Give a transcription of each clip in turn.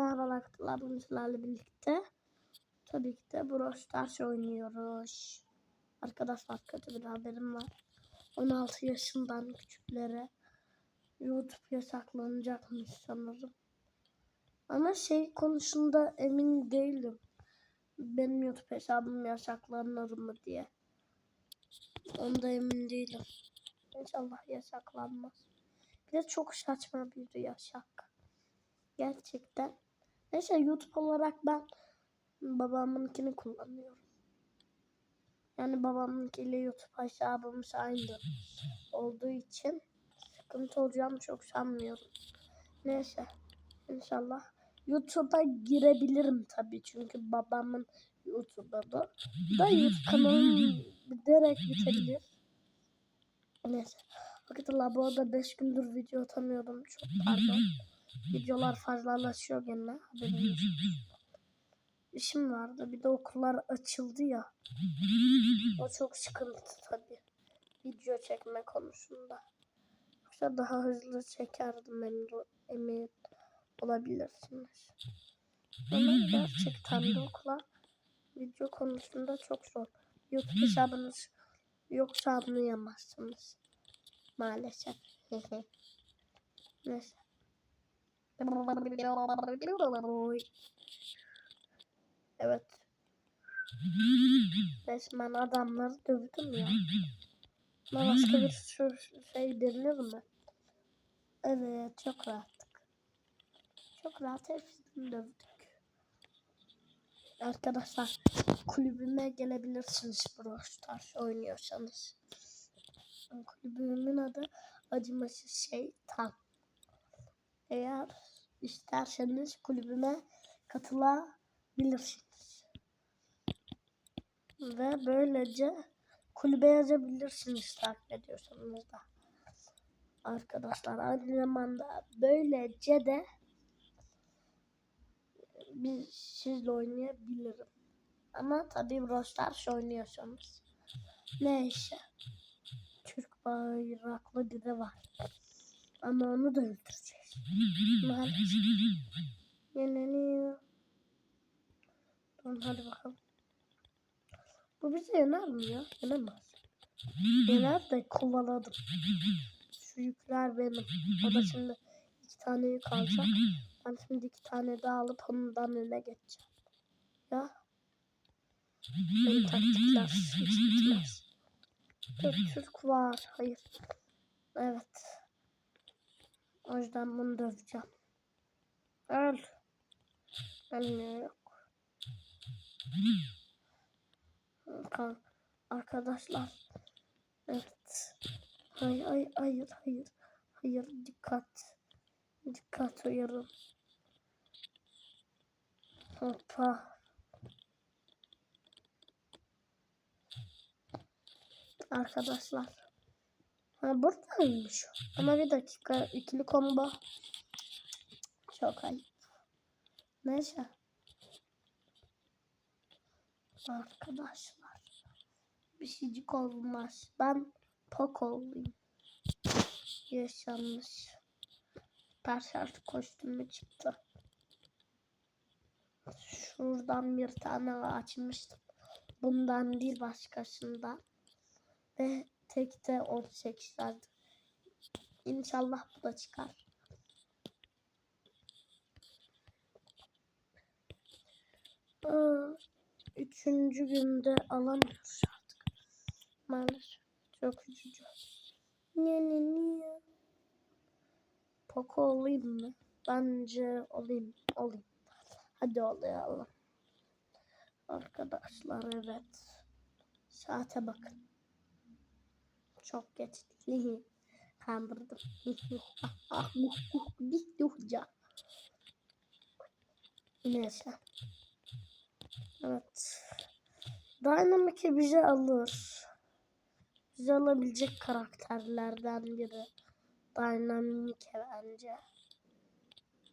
Arkadaşlar sizlerle birlikte. Tabii ki de Brawl Stars oynuyoruz. Arkadaşlar kötü bir haberim var. 16 yaşından küçüklere YouTube yasaklanacakmış sanırım. Ama şey konusunda emin değilim. Benim YouTube hesabım yasaklanır mı diye. Onda emin değilim. İnşallah yasaklanmaz. Bir de çok saçma bir yasak. Gerçekten. Neyse YouTube olarak ben babamınkini kullanıyorum. Yani babamınkiyle YouTube hesabımız aynı olduğu için sıkıntı olacağını çok sanmıyorum. Neyse inşallah YouTube'a girebilirim tabii çünkü babamın YouTube'da da, da YouTube kanalım direkt bitebilir. Neyse. Arkadaşlar bu arada 5 gündür video atamıyordum. Çok pardon. Videolar fazlalaşıyor gene. Haberiniz. İşim vardı. Bir de okullar açıldı ya. O çok sıkıntı tabii. Video çekme konusunda. Yoksa daha hızlı çekerdim emin, emin olabilirsiniz. Ama gerçekten de okula video konusunda çok zor. YouTube hesabınız yoksa anlayamazsınız. Maalesef. Neyse. Evet. Resmen adamları dövdüm ya. Ama başka bir şey denilir mi? Evet çok rahattık. Çok rahat hepsini dövdük. Arkadaşlar kulübüme gelebilirsiniz Brawl Stars oynuyorsanız. Kulübümün adı Acımasız Şeytan. Eğer isterseniz kulübüme katılabilirsiniz. Ve böylece kulübe yazabilirsiniz takip ediyorsanız da. Arkadaşlar aynı zamanda böylece de biz sizle oynayabilirim. Ama tabii Brawl Stars oynuyorsanız. Neyse. Türk bayraklı biri var. Ama onu da öldüreceğiz. Yeniliyor. Tamam hadi bakalım. Bu bizi yener mi ya? Yenemez. Yener de kovaladım. Şu yükler benim. O da şimdi iki tane yük alacak. Ben şimdi iki tane daha alıp ondan öne geçeceğim. Ya. Benim taktikler. Dur Türk var. Hayır. Evet. O yüzden bunu döveceğim. Öl. Ölmüyor yok. Arkadaşlar. Evet. Hayır hayır hayır hayır. Hayır dikkat. Dikkat uyarın. Hoppa. Arkadaşlar. Ha buradaymış. Ama bir dakika ikili combo. Çok ayıp. Neyse. Arkadaşlar. Bir şeycik olmaz. Ben pok olayım. Yaşanmış. Perşart kostümü çıktı. Şuradan bir tane açmıştım. Bundan değil başkasından. Ve tek de 18 verdi. İnşallah bu da çıkar. Aa, üçüncü günde alamıyoruz artık. Maalesef çok üzücü. Niye niye niye? Poco olayım mı? Bence olayım. Olayım. Hadi olayalım. Arkadaşlar evet. Saate bakın. Çok geç. Kandırdım. Bitti hoca. Neyse. Evet. Dynamic'i bize alır. Bize alabilecek karakterlerden biri. Dynamic bence.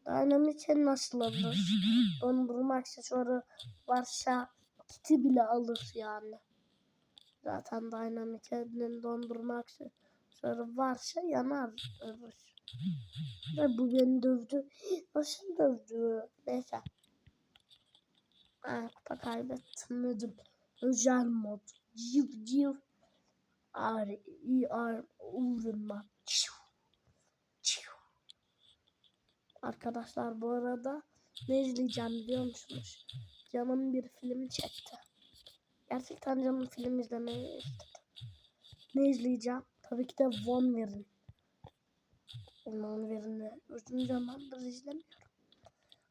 Dynamic'e nasıl alır? Dondurma aksesuarı varsa kiti bile alır yani. Zaten Dynamic'in dondurma aksesuarı varsa yanar öbür. Ve bu beni dövdü. Nasıl dövdü? Neyse. Aa, kupa kaybettim dedim. Özel mod. Civ civ. Ar, i ar, uğrunma. Arkadaşlar bu arada ne izleyeceğim biliyor musunuz? Canım bir film çekti. Gerçekten canım film izlemeyi istedi. Ne izleyeceğim? Tabii ki de Von verin. Von verin. Uzun zamandır izlemiyorum.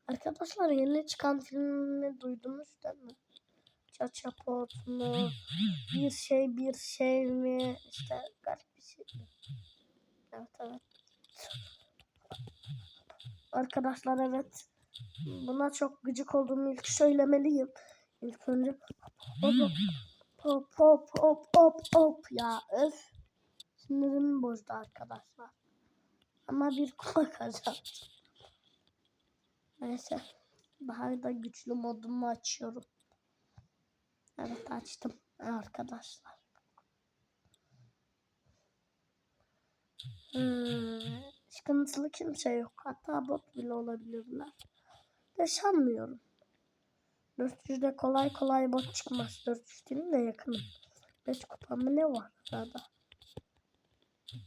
Arkadaşlar yeni çıkan filmi duydunuz değil mi? Çaçapot mu? Bir şey bir şey mi? İşte garip bir şey. Evet evet. Arkadaşlar evet. Buna çok gıcık olduğumu ilk söylemeliyim. İlk önce hop hop hop hop hop hop ya öf. Sinirimi bozdu arkadaşlar. Ama bir kupa kazandım. Neyse. Daha da güçlü modumu açıyorum. Evet açtım arkadaşlar. Hmm, sıkıntılı kimse yok. Hatta bot bile olabilirler. De sanmıyorum. 400'de kolay kolay bot çıkmaz. 400 değil de yakınım. 5 kupa mı ne var arada?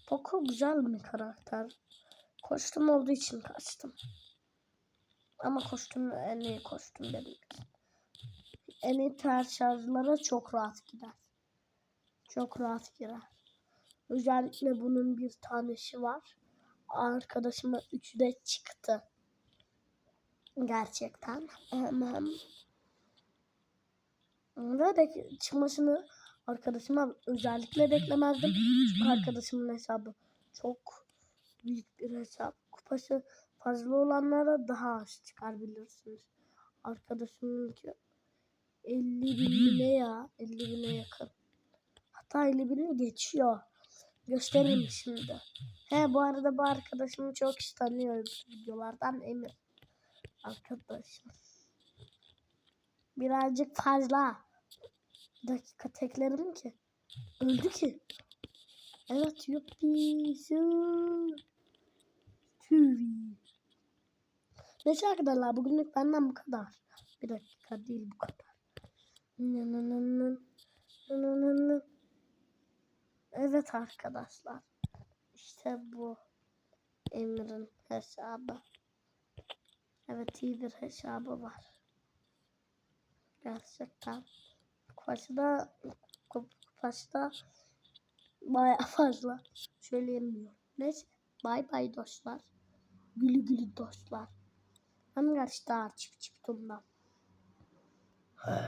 Poco güzel bir karakter. Kostüm olduğu için kaçtım. Ama kostüm en iyi kostüm benim. En iyi ter şarjlara çok rahat gider. Çok rahat girer. Özellikle bunun bir tanesi var. Arkadaşıma 3'de çıktı. Gerçekten. Hemen. Ve de çıkmasını arkadaşıma özellikle beklemezdim. Çünkü arkadaşımın hesabı çok büyük bir hesap. Kupası fazla olanlara daha az çıkar bilirsiniz. Arkadaşımınki 50 bin ne ya? 50 bine yakın. Hatta 50 bini geçiyor. Göstereyim şimdi. He bu arada bu arkadaşımı çok kişi tanıyor videolardan Emir. Arkadaşım. Birazcık fazla. Bir dakika teklerim ki. Öldü ki. Evet yuppi. Neyse arkadaşlar bugünlük benden bu kadar. Bir dakika değil bu kadar. Evet arkadaşlar. İşte bu. Emir'in hesabı. Evet iyi bir hesabı var. Gerçekten kupasına kupasına baya fazla söyleyemiyorum. Neyse bay bay dostlar. Gülü gülü dostlar. Hem karşıda çip çip tumdan.